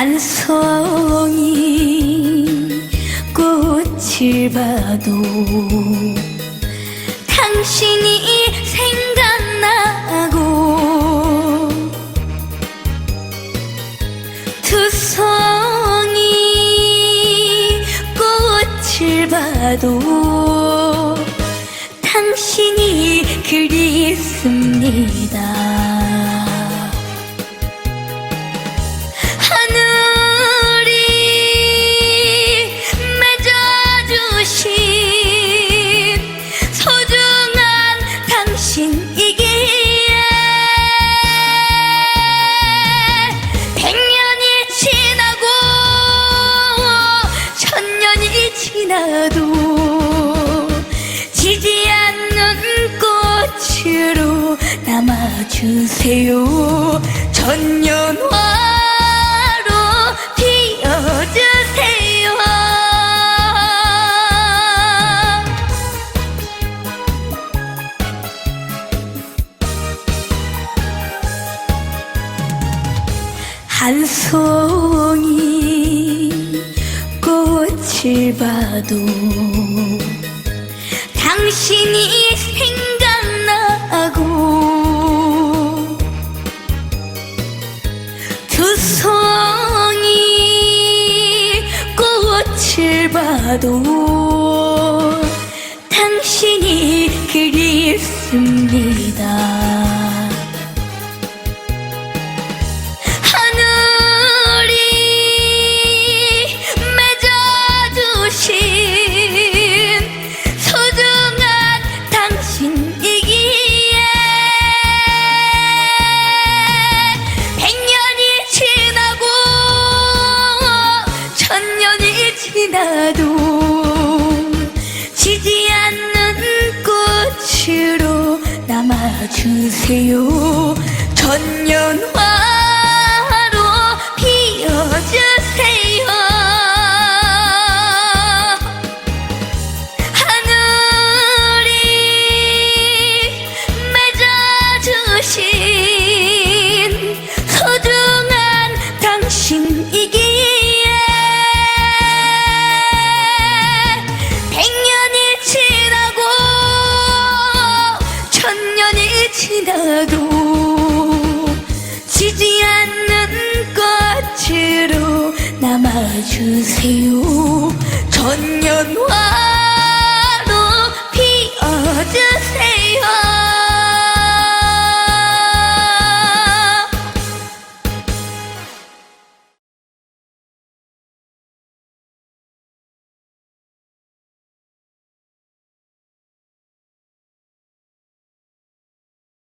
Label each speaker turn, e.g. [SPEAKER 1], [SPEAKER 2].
[SPEAKER 1] 한 송이 꽃을 봐도 당신이 생각나고 두 송이 꽃을 봐도 당신이 그립습니다. 지나도 지지 않는 꽃으로 남아주세요. 천년화로 피어주세요. 한 송이 꽃을 봐도 당신이 생각나고 두 송이 꽃을 봐도 당신이 그립습니다. 지나도 지지 않는 꽃으로 남아주세요. 천년화로 피어주세요. 하늘이 맺어주신 소중한 당신 이기 남아주세요. 천년화